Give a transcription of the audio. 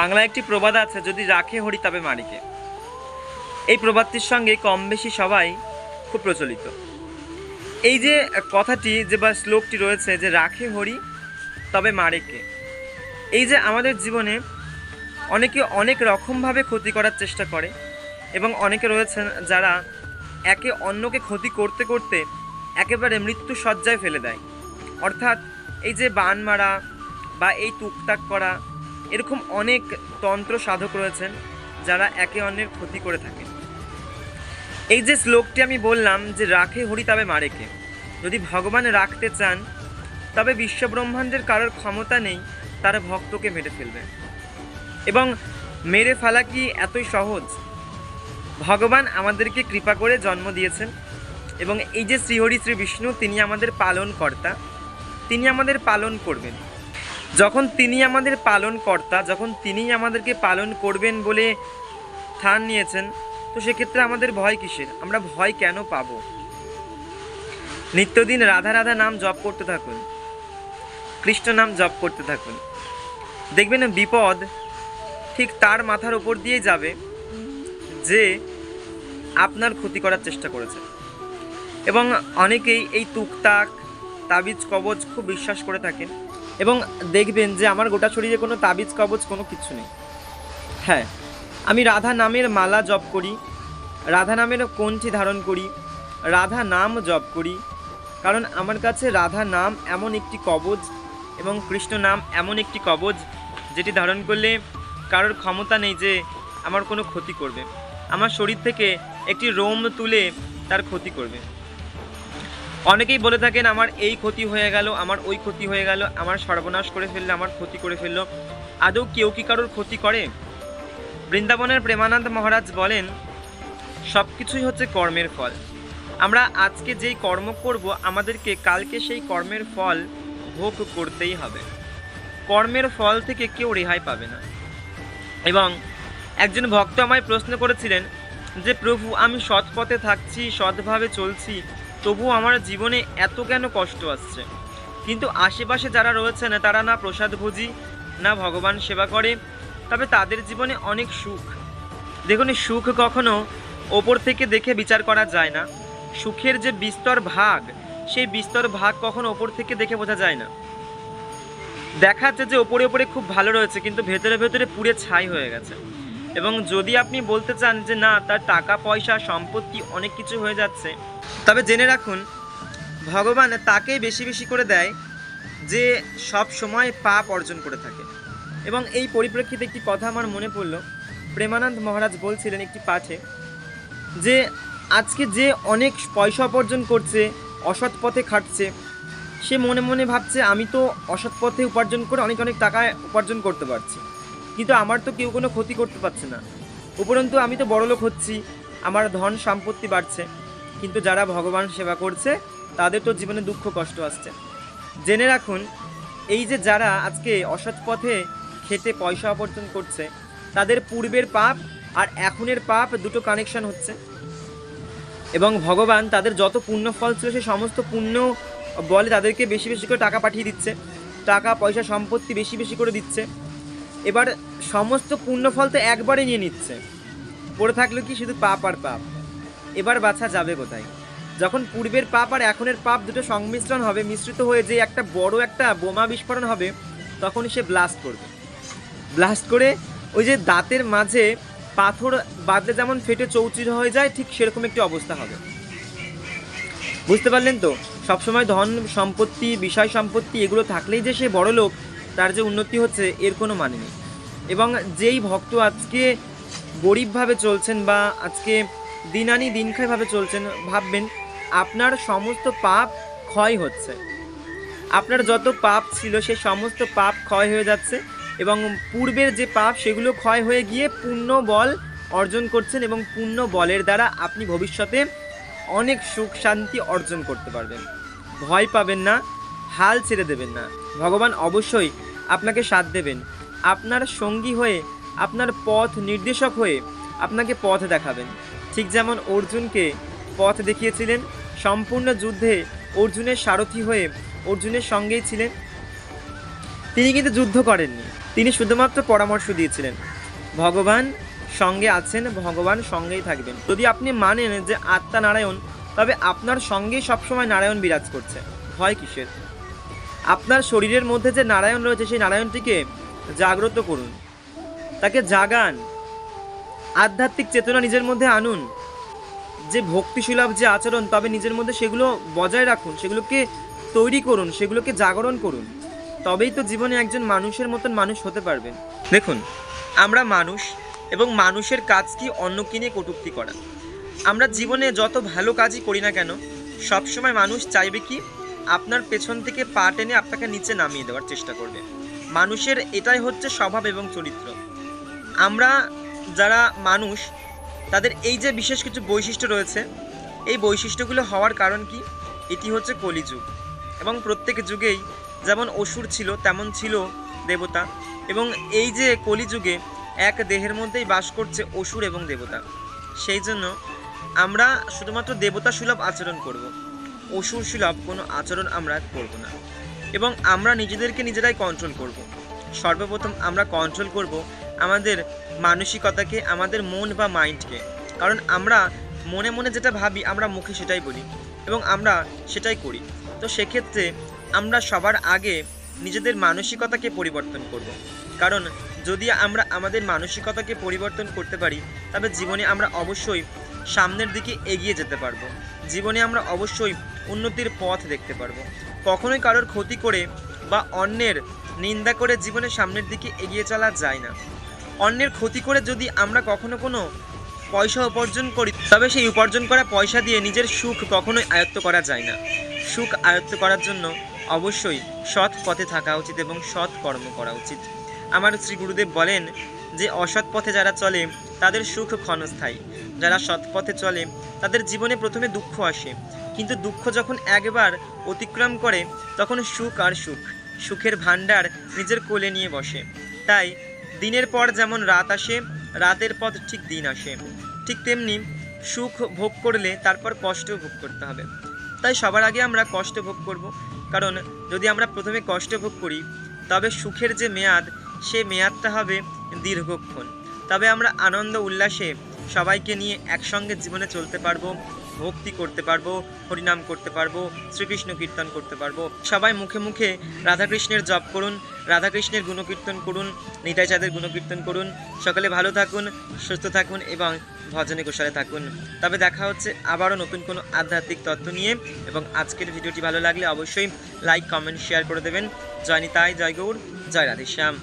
বাংলা একটি প্রবাদ আছে, যদি রাখে হরি তবে মারিকে। এই প্রবাদটির সঙ্গে কম বেশি সবাই খুব প্রচলিত। এই যে কথাটি, যে বা শ্লোকটি রয়েছে যে, রাখে হরি তবে মারেকে। এই যে আমাদের জীবনে অনেকে অনেক রকমভাবে ক্ষতি করার চেষ্টা করে, এবং অনেকে রয়েছেন যারা একে অন্যকে ক্ষতি করতে করতে একেবারে মৃত্যু সজ্জায় ফেলে দেয়। অর্থাৎ এই যে বান মারা বা এই টুকটাক করা এরকম অনেক তন্ত্র সাধক রয়েছেন যারা একে অন্যের ক্ষতি করে থাকে এই যে শ্লোকটি আমি বললাম যে, রাখে হরি তবে মারেকে যদি ভগবান রাখতে চান, তবে বিশ্বব্রহ্মাণ্ডের কারোর ক্ষমতা নেই, তার ভক্তকে মেরে ফেলবে। এবং মেরে ফেলা কি এতই সহজ? ভগবান আমাদেরকে কৃপা করে জন্ম দিয়েছেন, এবং এই যে শ্রীহরি শ্রী বিষ্ণু, তিনি আমাদের পালন কর্তা তিনি আমাদের পালন করবেন। যখন তিনি আমাদের পালন কর্তা, যখন তিনি আমাদেরকে পালন করবেন বলে স্থান নিয়েছেন, তো সেক্ষেত্রে আমাদের ভয় কিসের? আমরা ভয় কেন পাবো? নিত্যদিন রাধা রাধা নাম জপ করতে থাকুন। কৃষ্ণ নাম জপ করতে থাকুন। দেখবেন বিপদ ঠিক তার মাথার উপর দিয়েই যাবে যে আপনার ক্ষতি করার চেষ্টা করেছে। এবং অনেকেই এই তুকতাক, তাবিজ, কবজ খুব বিশ্বাস করে থাকেন। এবং দেখবেন যে আমার গোটা শরীরে কোনো তাবিজ, কবজ, কোনো কিছু নেই। হ্যাঁ আমি রাধা নামের মালা জপ করি, রাধা নামের কণ্ঠি ধারণ করি, রাধা নাম জপ করি, কারণ আমার কাছে রাধা নাম এমন একটি কবজ এবং কৃষ্ণ নাম এমন একটি কবজ যেটি ধারণ করলে কারোর ক্ষমতা নেই যে আমার কোনো ক্ষতি করবে। আমার শরীর থেকে একটি রোম তুলে তার ক্ষতি করবে। অনেকেই বলে থাকেন, আমার এই ক্ষতি হয়ে গেল, আমার ওই ক্ষতি হয়ে গেল, আমার সর্বনাশ করে ফেলল, আমার ক্ষতি করে ফেলল। আদৌ কেউ কি কারোর ক্ষতি করে? বৃন্দাবনের প্রেমানন্দ মহারাজ বলেন সব কিছুই হচ্ছে কর্মের ফল। আমরা আজকে যেই কর্ম করব, আমাদেরকে কালকে সেই কর্মের ফল ভোগ করতেই হবে। কর্মের ফল থেকে কেউ রেহাই পাবে না। এবং একজন ভক্ত আমায় প্রশ্ন করেছিলেন যে, প্রভু, আমি সৎ পথে থাকছি, সৎভাবে চলছি তবু আমার জীবনে এত কেন কষ্ট আসছে? কিন্তু আশেপাশে যারা রয়েছেন, তারা না প্রসাদ ভোজি, না ভগবান সেবা করে, তবে তাদের জীবনে অনেক সুখ। দেখুন সুখ কখনো ওপর থেকে দেখে বিচার করা যায় না। সুখের যে বিস্তর ভাগ, সেই বিস্তর ভাগ কখনো ওপর থেকে দেখে বোঝা যায় না। দেখা যাচ্ছে যে ওপরে ওপরে খুব ভালো রয়েছে, কিন্তু ভেতরে ভেতরে পুড়ে ছাই হয়ে গেছে। এবং যদি আপনি বলতে চান যে না, তার টাকা, পয়সা, সম্পত্তি অনেক কিছু হয়ে যাচ্ছে, তবে জেনে রাখুন, ভগবান তাকেই বেশি বেশি করে দেয় যে সব সময় পাপ অর্জন করে থাকে। এবং এই পরিপ্রেক্ষিতে একটি কথা আমার মনে পড়ল। প্রেমানন্দ মহারাজ বলছিলেন একটি পাঠে যে, আজকে যে অনেক পয়সা উপার্জন করছে, অসৎ পথে খাটছে, সে মনে মনে ভাবছে, আমি তো অসৎ পথে উপার্জন করে অনেক অনেক টাকা উপার্জন করতে পারছি। কিন্তু আমার তো কেউ কোনো ক্ষতি করতে পারছে না। উপরন্তু আমি তো বড়লোক হচ্ছি, আমার ধন সম্পত্তি বাড়ছে। কিন্তু যারা ভগবান সেবা করছে, তাদের তো জীবনে দুঃখ কষ্ট আসছে। জেনে রাখুন, এই যে যারা আজকে অসৎ পথে খেতে পয়সা উপার্জন করছে, তাদের পূর্বের পাপ আর এখনের পাপ দুটো কানেকশন হচ্ছে। এবং ভগবান তাদের যত পুণ্য ফল ছিল সে সমস্ত পুণ্য বলে তাদেরকে বেশি বেশি করে টাকা পাঠিয়ে দিচ্ছে। টাকা, পয়সা, সম্পত্তি বেশি বেশি করে দিচ্ছে। এবার সমস্ত পুণ্যফল তো একবারে নিয়ে নিচ্ছে। পড়ে থাকল কি শুধু পাপ আর পাপ? এবার বাছা যাবে কোথায়? যখন পূর্বের পাপ আর এখনের পাপ দুটো সংমিশ্রণ হবে, মিশ্রিত হয়ে যে একটা বড় একটা বোমা বিস্ফোরণ হবে, তখন সে ব্লাস্ট করবে। ব্লাস্ট করে ওই যে দাঁতের মাঝে পাথর বাদলে যেমন ফেটে চৌচির হয়ে যায়, ঠিক সেরকম একটি অবস্থা হবে। বুঝতে পারলেন তো? সবসময় ধন সম্পত্তি, বিষয় সম্পত্তি, এগুলো থাকলেই যে সে বড় লোক তার যে উন্নতি হচ্ছে, এর কোনো মানে নেই। এবং যেই ভক্ত আজকে গরিবভাবে চলছেন বা আজকে দিন আনি দিন খাইভাবে চলছেন, ভাববেন আপনার সমস্ত পাপ ক্ষয় হচ্ছে। আপনার যত পাপ ছিল, সে সমস্ত পাপ ক্ষয় হয়ে যাচ্ছে এবং পূর্বের যে পাপ, সেগুলো ক্ষয় হয়ে গিয়ে পূর্ণ বল অর্জন করছেন এবং পূর্ণ বলের দ্বারা আপনি ভবিষ্যতে অনেক সুখ শান্তি অর্জন করতে পারবেন। ভয় পাবেন না, হাল ছেড়ে দেবেন না। ভগবান অবশ্যই আপনাকে সাথ দেবেন। আপনার সঙ্গী হয়ে, আপনার পথ নির্দেশক হয়ে আপনাকে পথ দেখাবেন। ঠিক যেমন অর্জুনকে পথ দেখিয়েছিলেন, সম্পূর্ণ যুদ্ধে অর্জুনের সারথি হয়ে অর্জুনের সঙ্গেই ছিলেন। তিনি কিন্তু যুদ্ধ করেননি, তিনি শুধুমাত্র পরামর্শ দিয়েছিলেন, ভগবান সঙ্গে আছেন, ভগবান সঙ্গেই থাকবেন। যদি আপনি মানেন যে আত্মা নারায়ণ, তবে আপনার সঙ্গেই সবসময় নারায়ণ বিরাজ করছে। ভয় কিসের? আপনার শরীরের মধ্যে যে নারায়ণ রয়েছে, সেই নারায়ণটিকে জাগ্রত করুন। তাকে জাগান। আধ্যাত্মিক চেতনা নিজের মধ্যে আনুন। যে ভক্তিসুলভ যে আচরণ, তবে নিজের মধ্যে সেগুলো বজায় রাখুন, সেগুলোকে তৈরি করুন, সেগুলোকে জাগরণ করুন। তবেই তো জীবনে একজন মানুষের মতন মানুষ হতে পারবেন। দেখুন, আমরা মানুষ এবং মানুষের কাজ কি অন্য কিনে কটূক্তি করা? আমরা জীবনে যত ভালো কাজই করি না কেন, সবসময় মানুষ চাইবে কি? আপনার পেছন থেকে পা টেনে আপনাকে নিচে নামিয়ে দেওয়ার চেষ্টা করবে। মানুষের এটাই হচ্ছে স্বভাব এবং চরিত্র। আমরা যারা মানুষ, তাদের এই যে বিশেষ কিছু বৈশিষ্ট্য রয়েছে, এই বৈশিষ্ট্যগুলো হওয়ার কারণ কি? এটি হচ্ছে কলিযুগ। এবং প্রত্যেক যুগেই যেমন অসুর ছিল, তেমন ছিল দেবতা। এবং এই যে কলিযুগে এক দেহের মধ্যেই বাস করছে অসুর এবং দেবতা। সেই জন্য আমরা শুধুমাত্র দেবতা সুলভ আচরণ করব। অসুর সুলভ কোনো আচরণ আমরা করব না। এবং আমরা নিজেদেরকে নিজেরাই কন্ট্রোল করব। সর্বপ্রথম আমরা কন্ট্রোল করব আমাদের মানসিকতাকে, আমাদের মন বা মাইন্ডকে কারণ আমরা মনে মনে যেটা ভাবি, আমরা মুখে সেটাই বলি এবং আমরা সেটাই করি। তো সেক্ষেত্রে আমরা সবার আগে নিজেদের মানসিকতাকে পরিবর্তন করব। কারণ যদি আমরা আমাদের মানসিকতাকে পরিবর্তন করতে পারি, তবে জীবনে আমরা অবশ্যই সামনের দিকে এগিয়ে যেতে পারব। জীবনে আমরা অবশ্যই উন্নতির পথ দেখতে পারব। কখনোই কারোর ক্ষতি করে বা অন্যের নিন্দা করে জীবনে সামনের দিকে এগিয়ে চলা যায় না। অন্যের ক্ষতি করে যদি আমরা কখনো কোনো পয়সা উপার্জন করি, তবে সেই উপার্জন করা পয়সা দিয়ে নিজের সুখ কখনোই আয়ত্ত করা যায় না। সুখ আয়ত্ত করার জন্য অবশ্যই সৎ পথে থাকা উচিত এবং সৎ কর্ম করা উচিত। আমার শ্রী গুরুদেব বলেন যে, অসৎ পথে যারা চলে, তাদের সুখ ক্ষণস্থায়ী। যারা সৎ পথে চলে, তাদের জীবনে প্রথমে দুঃখ আসে। কিন্তু দুঃখ যখন একবার অতিক্রম করে, তখন সুখ আর সুখ, সুখের ভাণ্ডার নিজের কোলে নিয়ে বসে। তাই দিনের পর যেমন রাত আসে, রাতের পথ ঠিক দিন আসে। ঠিক তেমনি সুখ ভোগ করলে তারপর কষ্টও ভোগ করতে হবে। তাই সবার আগে আমরা কষ্ট ভোগ করব। কারণ যদি আমরা প্রথমে কষ্ট ভোগ করি, তবে সুখের যে মেয়াদ, সে মেয়াদটা হবে দীর্ঘক্ষণ। তবে আমরা আনন্দ উল্লাসে সবাইকে নিয়ে একসঙ্গে জীবনে চলতে পারব। ভক্তি করতে পারব, হরিনাম করতে পারব, শ্রীকৃষ্ণ কীর্তন করতে পারব। সবাই মুখে মুখে রাধাকৃষ্ণের জপ করুন, রাধাকৃষ্ণের গুণকীর্তন করুন নিতাই চাঁদের গুণকীর্তন করুন। সকালে ভালো থাকুন, সুস্থ থাকুন এবং ভজনে কুশলে থাকুন। তবে দেখা হচ্ছে আবারও নতুন কোনো আধ্যাত্মিক তত্ত্ব নিয়ে এবং আজকের ভিডিওটি ভালো লাগলে অবশ্যই লাইক কমেন্ট শেয়ার করে দেবেন। জয় নিতাই, জয় গৌর, জয় রাধেশ্যাম।